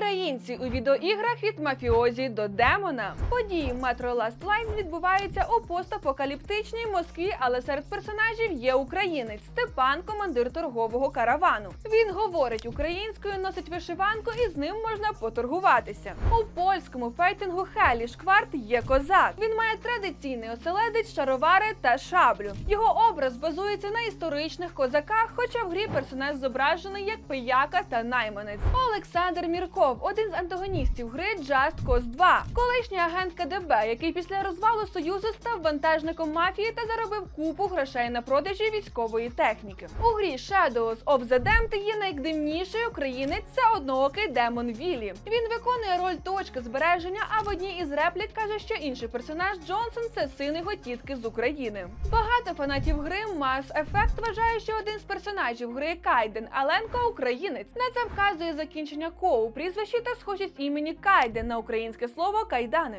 Українці у відеоіграх від мафіозі до демона. Події Metro Last Light відбуваються у постапокаліптичній Москві, але серед персонажів є українець Степан, командир торгового каравану. Він говорить українською, носить вишиванку і з ним можна поторгуватися. У польському фейтингу Хелі Шкварт є козак. Він має традиційний оселедець, шаровари та шаблю. Його образ базується на історичних козаках, хоча в грі персонаж зображений як пияка та найманець. Олександр Мірков, один з антагоністів гри Just Cause 2, колишній агент КДБ, який після розвалу союзу став вантажником мафії та заробив купу грошей на продажі військової техніки. У грі Shadows of the Damned є найдивніший українець це одноокий демон Віллі. Він виконує роль точки збереження, а в одній із реплік каже, що інший персонаж Джонсон це син його тітки з України. Багато фанатів гри Mass Effect вважає, що один з персонажів гри Кайден Аленко українець. На це вказує закінчення ко у прізвищі та схожість імені Кайде на українське слово кайдани.